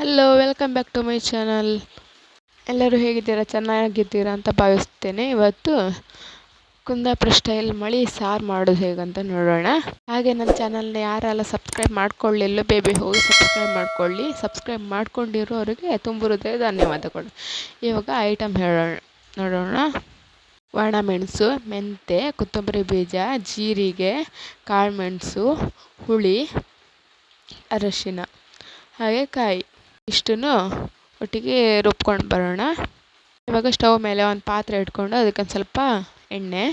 Hello welcome back to my channel ಎಲ್ಲರೂ ಹೇಗಿದ್ದೀರಾ? ಚೆನ್ನಾಗಿದ್ದೀರಾ ಅಂತ ಭಾವಿಸ್ತೇನೆ. ಇವತ್ತು ಕುಂದಾಪುರ ಸ್ಟೈಲ್ ಮಳಿ, ಸಾರು ಮಾಡೋದು ಹೇಗಂತ ನೋಡೋಣ. ಹಾಗೆ ನನ್ನ ಚಾನಲ್ನ ಯಾರೆಲ್ಲ ಸಬ್ಸ್ಕ್ರೈಬ್ ಮಾಡ್ಕೊಳ್ಳಿಲ್ಲೋ, ಬೇಬಿ ಹೋಗಿ ಸಬ್ಸ್ಕ್ರೈಬ್ ಮಾಡ್ಕೊಳ್ಳಿ. ಸಬ್ಸ್ಕ್ರೈಬ್ ಮಾಡ್ಕೊಂಡಿರೋರಿಗೆ ತುಂಬ ಹೃದಯ ಧನ್ಯವಾದಗಳು. ಇವಾಗ ಐಟಮ್ ಹೇಳೋಣ ನೋಡೋಣ. ಒಣಮೆಣಸು ಮೆಂತೆ ಕೊತ್ತಂಬರಿ ಬೀಜ, ಜೀರಿಗೆ ಕಾಳುಮೆಣಸು ಹುಳಿ, ಅರಶಿನ. ಹಾಗೆ ಕಾಯಿ. ಇಷ್ಟನ್ನು ಒಟ್ಟಿಗೆ ರುಬ್ಕೊಂಡು ಬರೋಣ. ಇವಾಗ ಸ್ಟವ್ ಮೇಲೆ ಒಂದು ಪಾತ್ರೆ ಇಟ್ಕೊಂಡು ಅದಕ್ಕೆ ಒಂದು ಸ್ವಲ್ಪ ಎಣ್ಣೆ,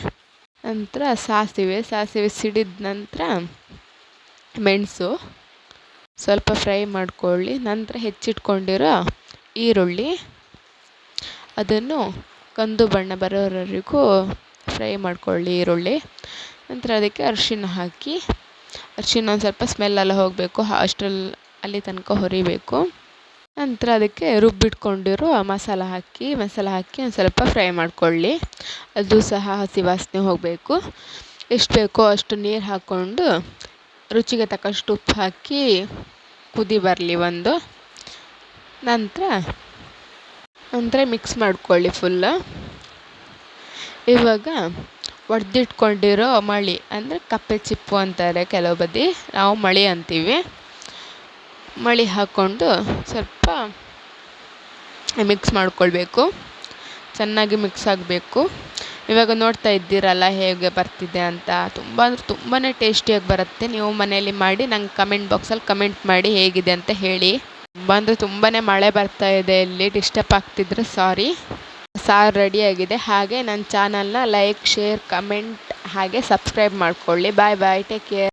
ನಂತರ ಸಾಸಿವೆ ಸಾಸಿವೆ ಸಿಡಿದ ನಂತರ ಮೆಣಸು, ಸ್ವಲ್ಪ ಫ್ರೈ ಮಾಡ್ಕೊಳ್ಳಿ. ನಂತರ ಹೆಚ್ಚಿಟ್ಕೊಂಡಿರೋ ಈರುಳ್ಳಿ, ಅದನ್ನು ಕಂದು ಬಣ್ಣ ಬರೋವರೆಗೂ ಫ್ರೈ ಮಾಡ್ಕೊಳ್ಳಿ ಈರುಳ್ಳಿ. ನಂತರ ಅದಕ್ಕೆ ಅರಿಶಿನ ಹಾಕಿ, ಅರಿಶಿನ ಒಂದು ಸ್ವಲ್ಪ ಸ್ಮೆಲ್ಲೆಲ್ಲ ಹೋಗಬೇಕು. ಅಷ್ಟರಲ್ಲಿ ಅಲ್ಲಿ ತನಕ ಹುರಿಬೇಕು. ನಂತರ ಅದಕ್ಕೆ ರುಬ್ಬಿಟ್ಕೊಂಡಿರೋ ಮಸಾಲ ಹಾಕಿ ಮಸಾಲ ಹಾಕಿ ಒಂದು ಸ್ವಲ್ಪ ಫ್ರೈ ಮಾಡಿಕೊಳ್ಳಿ. ಅದು ಸಹ ಹಸಿ ವಾಸನೆ ಹೋಗಬೇಕು. ಎಷ್ಟು ಬೇಕೋ ಅಷ್ಟು ನೀರು ಹಾಕ್ಕೊಂಡು ರುಚಿಗೆ ತಕ್ಕಷ್ಟು ಉಪ್ಪು ಹಾಕಿ ಕುದಿ ಬರಲಿ ಒಂದು. ನಂತರ ನಂತರ ಮಿಕ್ಸ್ ಮಾಡ್ಕೊಳ್ಳಿ ಫುಲ್ಲ ಇವಾಗ ಒಡೆದಿಟ್ಕೊಂಡಿರೋ ಮಳಿ ಅಂದರೆ ಕಪ್ಪೆ ಚಿಪ್ಪು ಅಂತಾರೆ ಕೆಲವು ಬದಿ. ನಾವು ಮಳಿ ಅಂತೀವಿ. ಮಳಿ ಹಾಕ್ಕೊಂಡು ಸ್ವಲ್ಪ ಮಿಕ್ಸ್ ಮಾಡ್ಕೊಳ್ಬೇಕು. ಚೆನ್ನಾಗಿ ಮಿಕ್ಸ್ ಆಗಬೇಕು. ಇವಾಗ ನೋಡ್ತಾ ಇದ್ದೀರಲ್ಲ ಹೇಗೆ ಬರ್ತಿದೆ ಅಂತ. ತುಂಬ ಅಂದ್ರೆ ತುಂಬಾ ಟೇಸ್ಟಿಯಾಗಿ ಬರುತ್ತೆ. ನೀವು ಮನೆಯಲ್ಲಿ ಮಾಡಿ ನಂಗೆ ಕಮೆಂಟ್ ಬಾಕ್ಸಲ್ಲಿ ಕಮೆಂಟ್ ಮಾಡಿ ಹೇಗಿದೆ ಅಂತ ಹೇಳಿ. ತುಂಬ ಅಂದರೆ ತುಂಬಾ ಮಳೆ ಬರ್ತಾ ಇದೆ ಇಲ್ಲಿ. ಡಿಸ್ಟರ್ಬ್ ಆಗ್ತಿದ್ರೆ ಸಾರಿ ಸಾರು ರೆಡಿಯಾಗಿದೆ ಹಾಗೆ ನನ್ನ ಚಾನಲ್ನ ಲೈಕ್ ಶೇರ್ ಕಮೆಂಟ್ ಹಾಗೆ ಸಬ್ಸ್ಕ್ರೈಬ್ ಮಾಡ್ಕೊಳ್ಳಿ. Bye bye take care